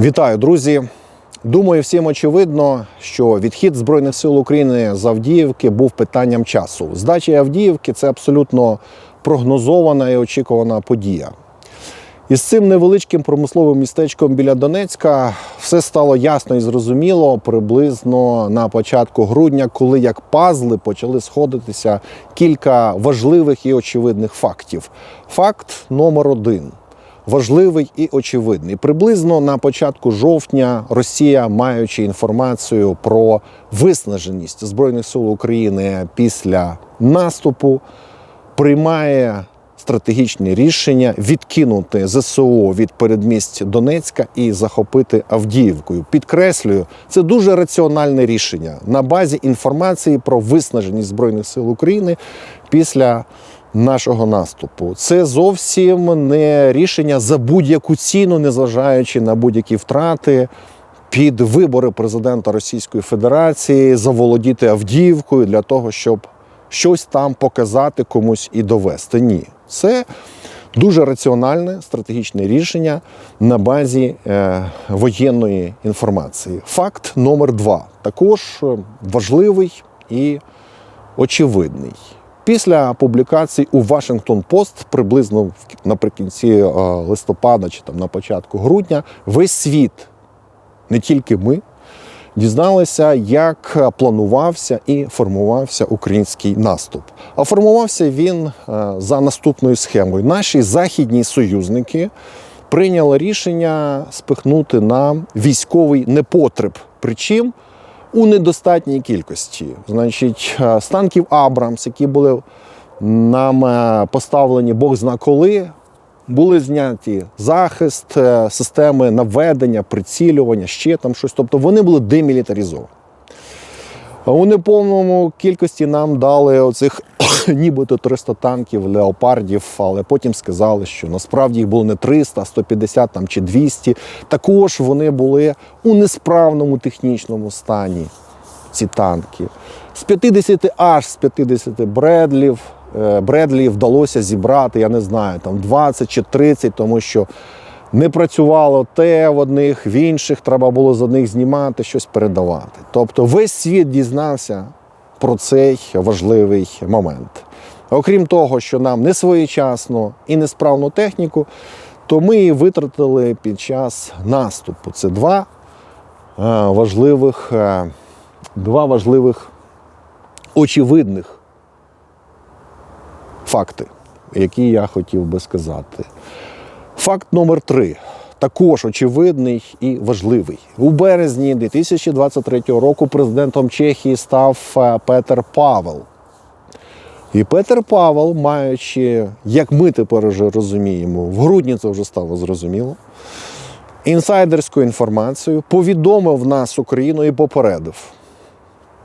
Вітаю, друзі! Думаю, всім очевидно, що відхід Збройних сил України з Авдіївки був питанням часу. Здача Авдіївки це абсолютно прогнозована і очікувана подія. І з цим невеличким промисловим містечком біля Донецька все стало ясно і зрозуміло приблизно на початку грудня, коли як пазли почали сходитися кілька важливих і очевидних фактів. Факт номер один важливий і очевидний. Приблизно на початку жовтня Росія, маючи інформацію про виснаженість Збройних сил України після наступу, приймає стратегічне рішення відкинути ЗСУ від передмість Донецька і захопити Авдіївкою. Підкреслюю, це дуже раціональне рішення на базі інформації про виснаженість Збройних сил України після нашого наступу. Це зовсім не рішення за будь-яку ціну, незважаючи на будь-які втрати. Під вибори президента Російської Федерації заволодіти Авдіївкою для того, щоб щось там показати комусь і довести. Ні, це дуже раціональне стратегічне рішення на базі е, воєнної інформації. Факт номер два також важливий і очевидний. Після публікацій у Вашингтон Пост приблизно наприкінці е, листопада чи там на початку грудня весь світ, не тільки ми, дізналися, як планувався і формувався український наступ. А формувався він е, за наступною схемою. Наші західні союзники прийняли рішення спихнути нам військовий непотреб. Причим у недостатній кількості. Значить, станків танків Абрамс, які були нам е, поставлені Бог зна коли, були зняті захист, е, системи наведення, прицілювання, ще там щось. Тобто вони були демілітаризовані. У неповному кількості нам дали оцих нібито 300 танків, леопардів, але потім сказали, що насправді їх було не 300, а 150 там, чи 200. Також вони були у несправному технічному стані, ці танки. З 50 аж з 50 Бредлів, е, Бредлі вдалося зібрати, я не знаю, там 20 чи 30, тому що не працювало те в одних, в інших треба було з одних знімати, щось передавати. Тобто весь світ дізнався про цей важливий момент. Окрім того, що нам не своєчасно і несправну техніку, то ми її витратили під час наступу. Це два е, важливих, е, два важливих очевидних факти, які я хотів би сказати. Факт номер три. Також очевидний і важливий. У березні 2023 року президентом Чехії став е, Петер Павел. І Петер Павел, маючи, як ми тепер вже розуміємо, в грудні це вже стало зрозуміло, інсайдерську інформацію, повідомив нас Україну і попередив,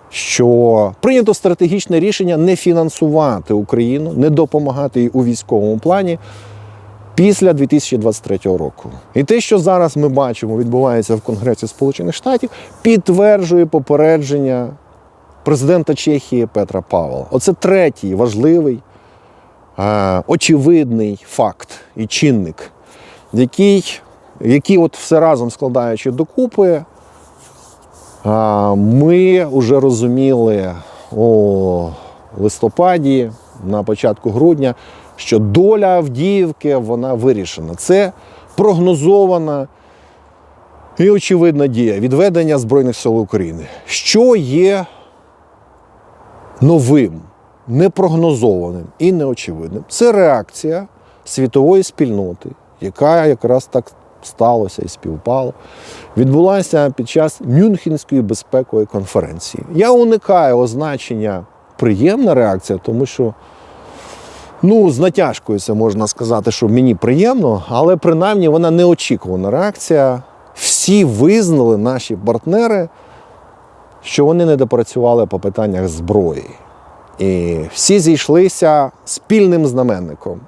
що прийнято стратегічне рішення не фінансувати Україну, не допомагати їй у військовому плані після 2023 року. І те, що зараз ми бачимо, відбувається в Конгресі Сполучених Штатів, підтверджує попередження президента Чехії Петра Павла. Оце третій важливий, е, очевидний факт і чинник, який, який от все разом складаючи докупи, е, ми вже розуміли у листопаді, на початку грудня, що доля Авдіївки вона вирішена. Це прогнозована і очевидна дія відведення Збройних сил України. Що є новим, непрогнозованим і неочевидним? Це реакція світової спільноти, яка якраз так сталося і співпало, відбулася під час Мюнхенської безпекової конференції. Я уникаю означення приємна реакція, тому що Ну, з натяжкою це можна сказати, що мені приємно, але принаймні вона неочікувана реакція. Всі визнали наші партнери, що вони не допрацювали по питаннях зброї. І всі зійшлися спільним знаменником.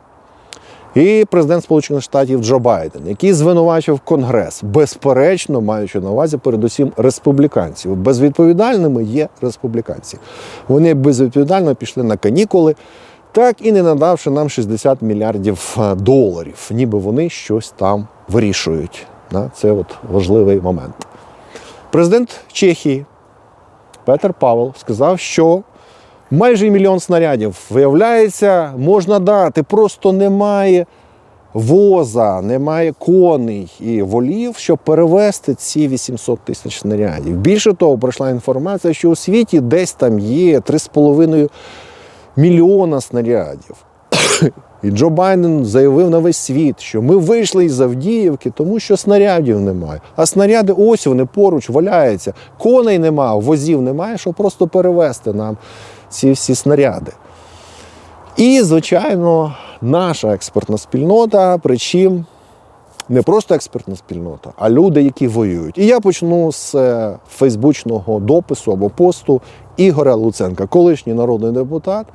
І президент Сполучених Штатів Джо Байден, який звинувачив Конгрес, безперечно, маючи на увазі передусім республіканців. Безвідповідальними є республіканці. Вони безвідповідально пішли на канікули так і не надавши нам 60 мільярдів е, доларів, ніби вони щось там вирішують. Це от важливий момент. Президент Чехії Петер Павел сказав, що майже мільйон снарядів, виявляється, можна дати, просто немає воза, немає коней і волів, щоб перевезти ці 800 тисяч снарядів. Більше того, пройшла інформація, що у світі десь там є 3,5 мільйона снарядів. І Джо Байден заявив на весь світ, що ми вийшли із Авдіївки, тому що снарядів немає. А снаряди ось вони поруч валяються. Коней немає, возів немає, щоб просто перевезти нам ці всі снаряди. І, звичайно, наша експертна спільнота, причим не просто експертна спільнота, а люди, які воюють. І я почну з е, фейсбучного допису або посту Ігоря Луценка, колишній народний депутат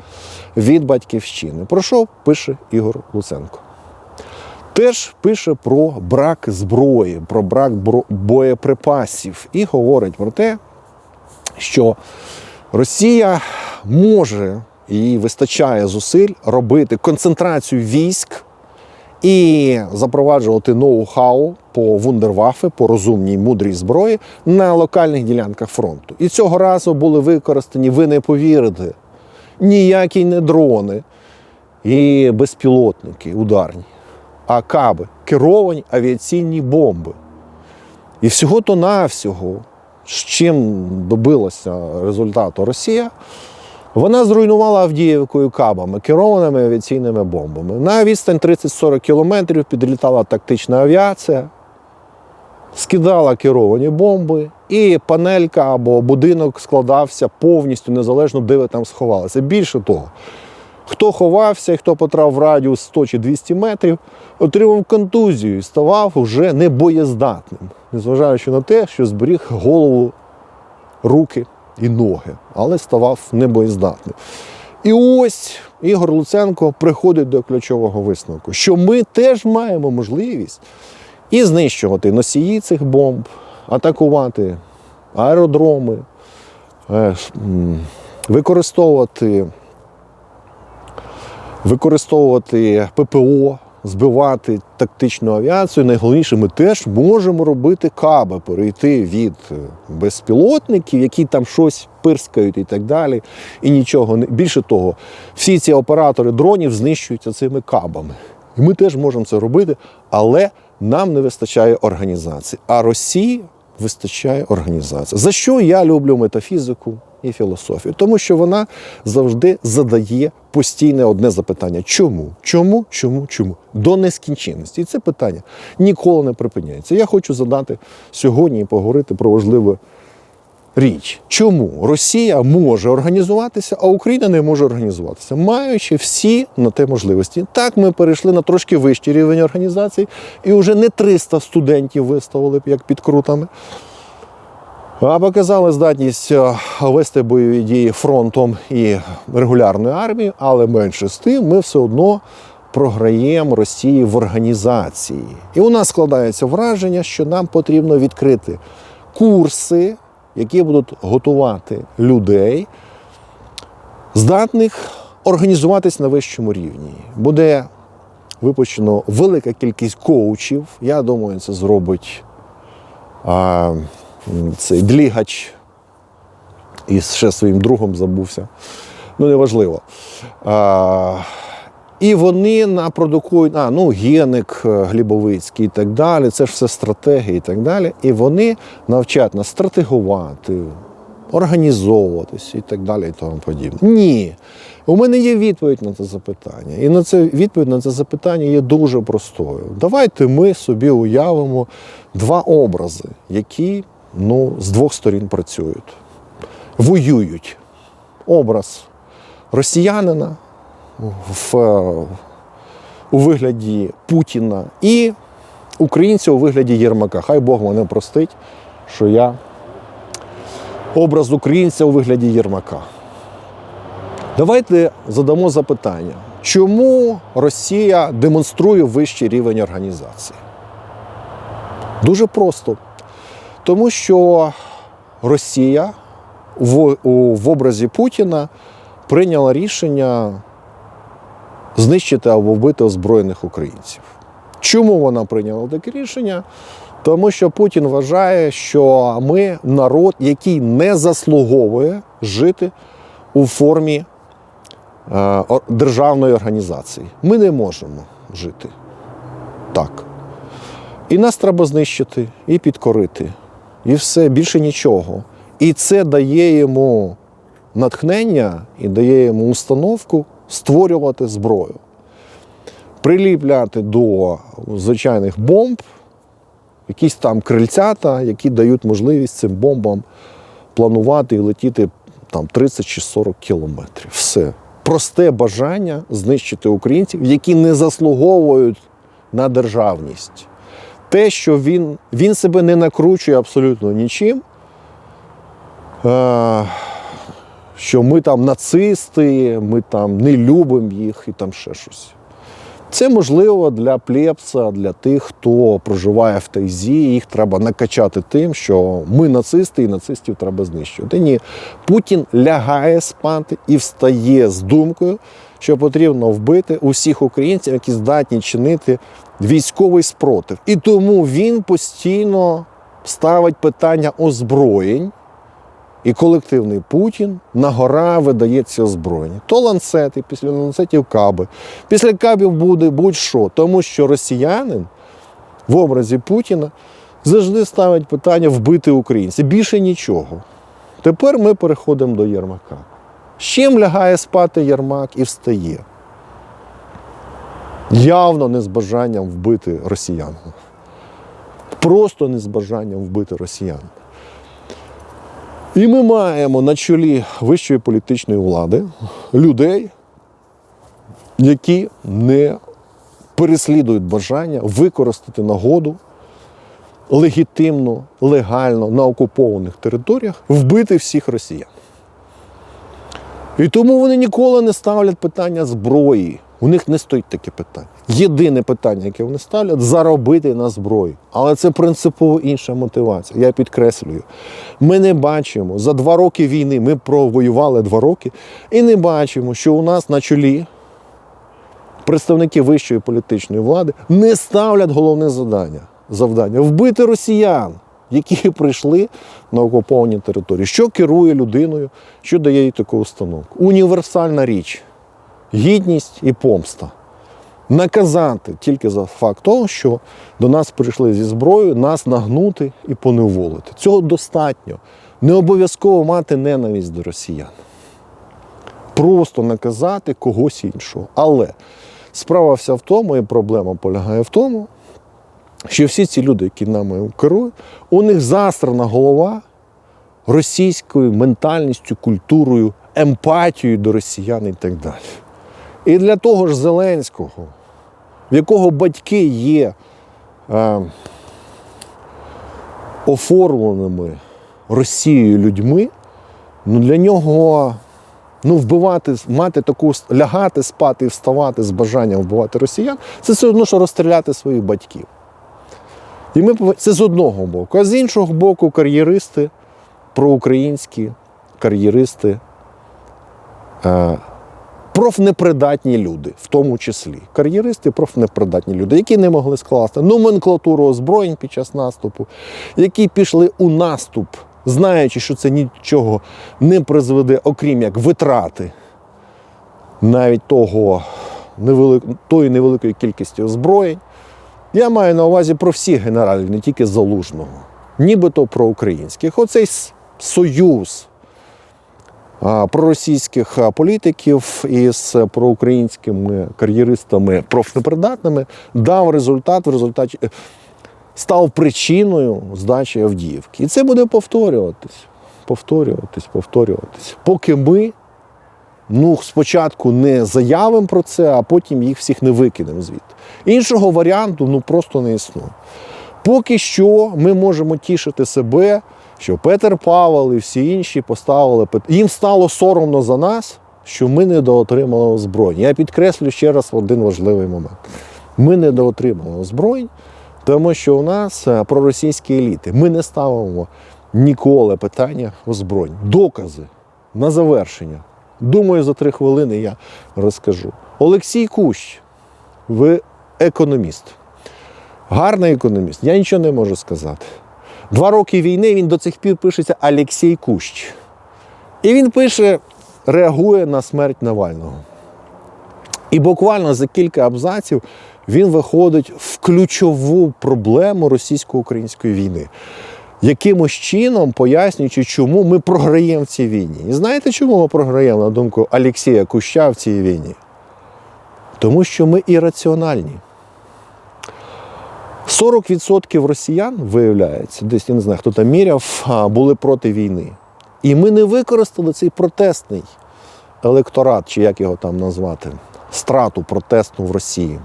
від Батьківщини. Про що пише Ігор Луценко? Теж пише про брак зброї, про брак боєприпасів і говорить про те, що Росія може і вистачає зусиль робити концентрацію військ і запроваджувати ноу-хау по вундервафи, по розумній мудрій зброї на локальних ділянках фронту. І цього разу були використані, ви не повірите, ніякі не дрони і безпілотники ударні, а каби, керовані авіаційні бомби. І всього-то навсього, з чим добилася результату Росія, вона зруйнувала Авдіївкою кабами, керованими авіаційними бомбами. На відстань 30-40 кілометрів підлітала тактична авіація, скидала керовані бомби, і панелька або будинок складався повністю незалежно, де ви там сховалися. Більше того, хто ховався і хто потрапив в радіус 100 чи 200 метрів, отримав контузію і ставав уже небоєздатним, незважаючи на те, що зберіг голову, руки і ноги, але ставав небоєздатним. І ось Ігор Луценко приходить до ключового висновку, що ми теж маємо можливість і знищувати носії цих бомб, атакувати аеродроми, е, використовувати, використовувати ППО, збивати тактичну авіацію. Найголовніше, ми теж можемо робити каби, перейти від е, безпілотників, які там щось пирскають і так далі. І нічого не більше того, всі ці оператори дронів знищуються цими кабами. І ми теж можемо це робити, але нам не вистачає організації. А Росії вистачає організації. За що я люблю метафізику і філософію? Тому що вона завжди задає постійне одне запитання: чому? Чому? Чому? Чому? До нескінченності. І це питання ніколи не припиняється. Я хочу задати сьогодні і поговорити про важливе річ. Чому Росія може організуватися, а Україна не може організуватися, маючи всі на те можливості. Так, ми перейшли на трошки вищий рівень організації, і вже не 300 студентів виставили як підкрутами. А показали здатність е, вести бойові дії фронтом і регулярною армією, але менше з тим ми все одно програємо Росії в організації. І у нас складається враження, що нам потрібно відкрити курси, які будуть готувати людей, здатних організуватись на вищому рівні. Буде випущено велика кількість коучів. Я думаю, це зробить цей длігач і ще своїм другом забувся. Ну, неважливо. А, і вони напродукують, а, ну, Геник, е, Глібовицький і так далі. Це ж все стратегії і так далі. І вони навчать нас стратегувати, організовуватися і так далі, і тому подібне. Ні. У мене є відповідь на це запитання. І на це відповідь на це запитання є дуже простою. Давайте ми собі уявимо два образи, які ну, з двох сторін працюють, воюють. Образ росіянина в, е, у вигляді Путіна і українця у вигляді Єрмака. Хай Бог мене простить, що я образ українця у вигляді Єрмака. Давайте задамо запитання, чому Росія демонструє вищий рівень організації? Дуже просто. Тому що Росія в, в образі Путіна прийняла рішення знищити або вбити озброєних українців. Чому вона прийняла таке рішення? Тому що Путін вважає, що ми народ, який не заслуговує жити у формі е, державної організації. Ми не можемо жити так. І нас треба знищити, і підкорити. І все, більше нічого. І це дає йому натхнення і дає йому установку створювати зброю, приліпляти до звичайних бомб якісь там крильцята, які дають можливість цим бомбам планувати і летіти там 30 чи 40 кілометрів. Все. Просте бажання знищити українців, які не заслуговують на державність. Те, що він, він себе не накручує абсолютно нічим. Е, що ми там нацисти, ми там не любимо їх і там ще щось. Це можливо для плебса, для тих, хто проживає в тайзі. Їх треба накачати тим, що ми нацисти і нацистів треба знищувати. Ні, Путін лягає спати і встає з думкою, що потрібно вбити усіх українців, які здатні чинити військовий спротив. І тому він постійно ставить питання озброєнь. І колективний Путін на гора видається озброєння. То ланцети, після ланцетів каби. Після кабів буде будь-що. Тому що росіянин в образі Путіна завжди ставить питання вбити українців. Більше нічого. Тепер ми переходимо до Єрмака. З чим лягає спати Єрмак і встає? Явно не з бажанням вбити росіян. Просто не з бажанням вбити росіян. І ми маємо на чолі вищої політичної влади людей, які не переслідують бажання використати нагоду легітимно, легально на окупованих територіях вбити всіх росіян. І тому вони ніколи не ставлять питання зброї. У них не стоїть таке питання. Єдине питання, яке вони ставлять, заробити на зброю. Але це принципово інша мотивація. Я підкреслюю. Ми не бачимо за два роки війни, ми провоювали два роки, і не бачимо, що у нас на чолі представники вищої політичної влади не ставлять головне завдання, завдання вбити росіян, які прийшли на окуповані території. Що керує людиною, що дає їй таку установку? Універсальна річ гідність і помста. Наказати тільки за факт того, що до нас прийшли зі зброєю, нас нагнути і поневолити. Цього достатньо. Не обов'язково мати ненависть до росіян. Просто наказати когось іншого. Але справа вся в тому, і проблема полягає в тому, що всі ці люди, які нами керують, у них застрана голова російською ментальністю, культурою, емпатією до росіян і так далі. І для того ж Зеленського, в якого батьки є е, оформленими Росією людьми, ну для нього ну, вбивати, мати таку лягати, спати і вставати з бажанням вбивати росіян, це все одно, що розстріляти своїх батьків. І ми це з одного боку. А з іншого боку, кар'єристи, проукраїнські кар'єристи. Е, профнепридатні люди, в тому числі кар'єристи, профнепридатні люди, які не могли скласти номенклатуру озброєнь під час наступу, які пішли у наступ, знаючи, що це нічого не призведе, окрім як витрати навіть того невелик... тої невеликої кількості озброєнь. Я маю на увазі про всіх генералів, не тільки залужного, нібито про українських. Оцей союз проросійських політиків із проукраїнськими кар'єристами профнепридатними дав результат в результаті е, став причиною здачі Авдіївки. І це буде повторюватись, повторюватись, повторюватись. Поки ми ну, спочатку не заявимо про це, а потім їх всіх не викинемо звідти. Іншого варіанту ну, просто не існує. Поки що ми можемо тішити себе, що Петер Павел і всі інші поставили Їм стало соромно за нас, що ми недоотримали озброєння. Я підкреслю ще раз один важливий момент. Ми недоотримали озброєнь, тому що у нас е, проросійські еліти. Ми не ставимо ніколи питання озброєнь. Докази на завершення. Думаю, за три хвилини я розкажу. Олексій Кущ, ви економіст. Гарний економіст, я нічого не можу сказати. Два роки війни він до цих пір пишеться Олексій Кущ. І він пише, реагує на смерть Навального. І буквально за кілька абзаців він виходить в ключову проблему російсько-української війни, якимось чином пояснюючи, чому ми програємо в цій війні. І знаєте, чому ми програємо, на думку Олексія Куща в цій війні? Тому що ми ірраціональні. 40% росіян, виявляється, десь я не знаю, хто там міряв, були проти війни. І ми не використали цей протестний електорат, чи як його там назвати, страту протестну в Росії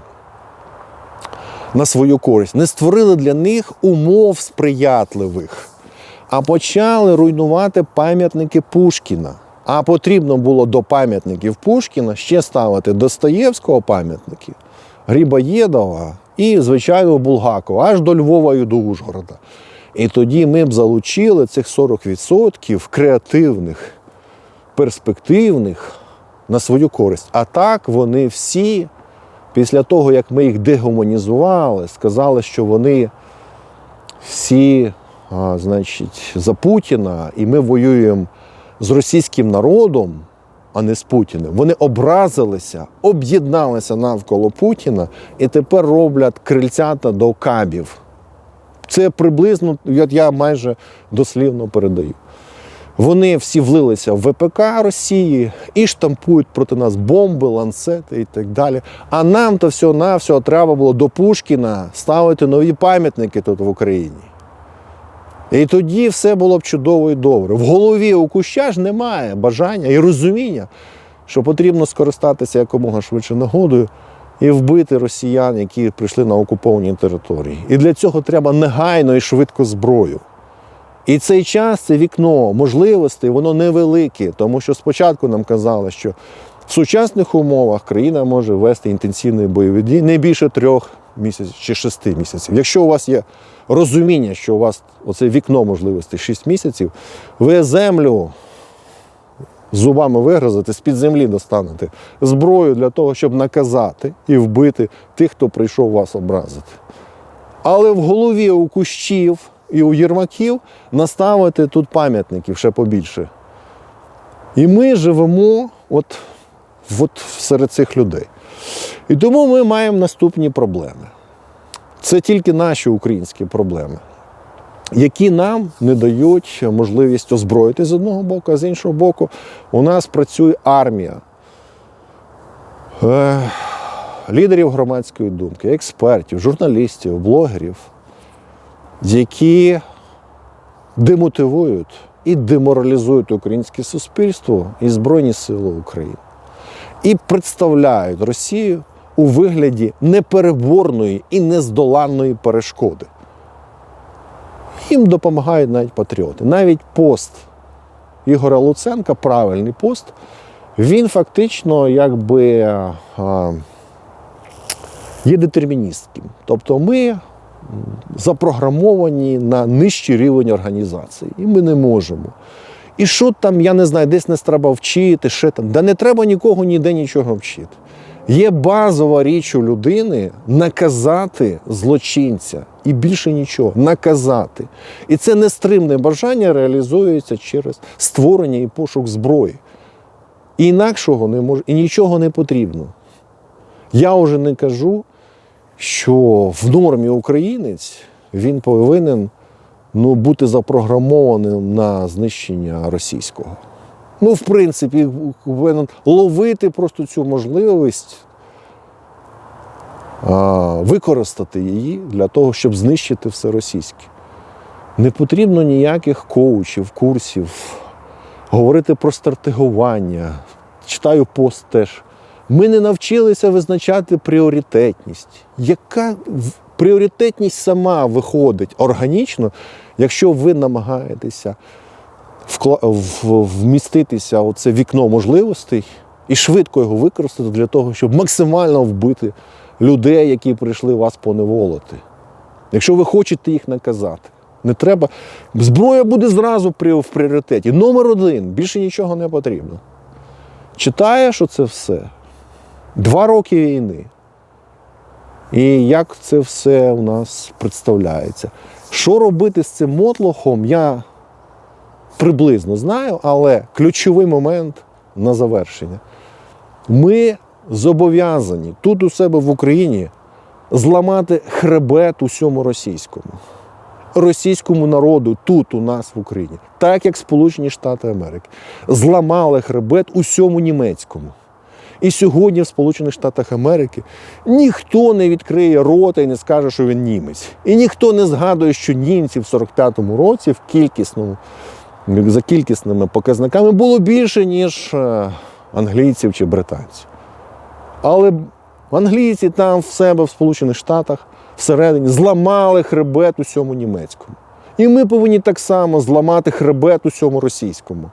на свою користь. Не створили для них умов сприятливих, а почали руйнувати пам'ятники Пушкіна. А потрібно було до пам'ятників Пушкіна ще ставити Достоєвського пам'ятники, Грибоєдова і, звичайно, Булгакова, аж до Львова і до Ужгорода. І тоді ми б залучили цих 40% креативних, перспективних на свою користь. А так вони всі, після того, як ми їх дегуманізували, сказали, що вони всі, а, значить, за Путіна, і ми воюємо з російським народом, а не з Путіним. Вони образилися, об'єдналися навколо Путіна і тепер роблять крильцята до кабів. Це приблизно, я майже дослівно передаю. Вони всі влилися в ВПК Росії і штампують проти нас бомби, ланцети і так далі. А нам то всього навсього треба було до Пушкіна ставити нові пам'ятники тут в Україні. І тоді все було б чудово і добре. В голові у куща ж немає бажання і розуміння, що потрібно скористатися якомога швидше нагодою і вбити росіян, які прийшли на окуповані території. І для цього треба негайно і швидко зброю. І цей час, це вікно можливостей, воно невелике, тому що спочатку нам казали, що в сучасних умовах країна може вести інтенсивні бойові дії не більше трьох місяців чи шести місяців. Якщо у вас є розуміння, що у вас оце вікно можливостей 6 місяців, ви землю зубами вигрозите, з-під землі достанете зброю для того, щоб наказати і вбити тих, хто прийшов вас образити. Але в голові у кущів і у єрмаків наставити тут пам'ятників ще побільше. І ми живемо от, от серед цих людей. І тому ми маємо наступні проблеми. Це тільки наші українські проблеми, які нам не дають можливість озброїти з одного боку, а з іншого боку, у нас працює армія е, лідерів громадської думки, експертів, журналістів, блогерів, які демотивують і деморалізують українське суспільство і Збройні Сили України. І представляють Росію у вигляді непереборної і нездоланної перешкоди. Їм допомагають навіть патріоти. Навіть пост Ігоря Луценка, правильний пост, він фактично якби є детерміністським. Тобто ми запрограмовані на нижчий рівень організації, і ми не можемо. І що там, я не знаю, десь нас треба вчити, ще там. Да не треба нікого ніде нічого вчити. Є базова річ у людини наказати злочинця і більше нічого наказати. І це нестримне бажання реалізується через створення і пошук зброї. І інакшого не може, і нічого не потрібно. Я вже не кажу, що в нормі українець він повинен ну, бути запрограмованим на знищення російського. Ну, в принципі, повинен ловити просто цю можливість, використати її для того, щоб знищити все російське. Не потрібно ніяких коучів, курсів, говорити про стратегування. Читаю пост теж. Ми не навчилися визначати пріоритетність. Яка пріоритетність сама виходить органічно, якщо ви намагаєтеся в- вміститися у це вікно можливостей і швидко його використати для того, щоб максимально вбити людей, які прийшли вас поневолити. Якщо ви хочете їх наказати, не треба. Зброя буде зразу в пріоритеті. Номер один, більше нічого не потрібно. Читаєш оце все. Два роки війни. І як це все у нас представляється. Що робити з цим мотлохом, я приблизно знаю, але ключовий момент на завершення. Ми зобов'язані тут у себе в Україні зламати хребет усьому російському. Російському народу тут у нас в Україні, так як Сполучені Штати Америки, зламали хребет усьому німецькому. І сьогодні в Сполучених Штатах Америки ніхто не відкриє рота і не скаже, що він німець. І ніхто не згадує, що німців в 45-му році в кількісному, за кількісними показниками було більше, ніж е, англійців чи британців. Але англійці там в себе в Сполучених Штатах всередині зламали хребет усьому німецькому. І ми повинні так само зламати хребет усьому російському.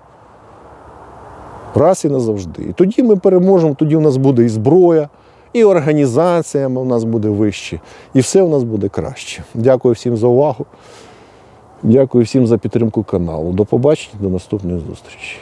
Раз і назавжди. І тоді ми переможемо, тоді у нас буде і зброя, і організація у нас буде вище, і все у нас буде краще. Дякую всім за увагу. Дякую всім за підтримку каналу. До побачення, до наступної зустрічі.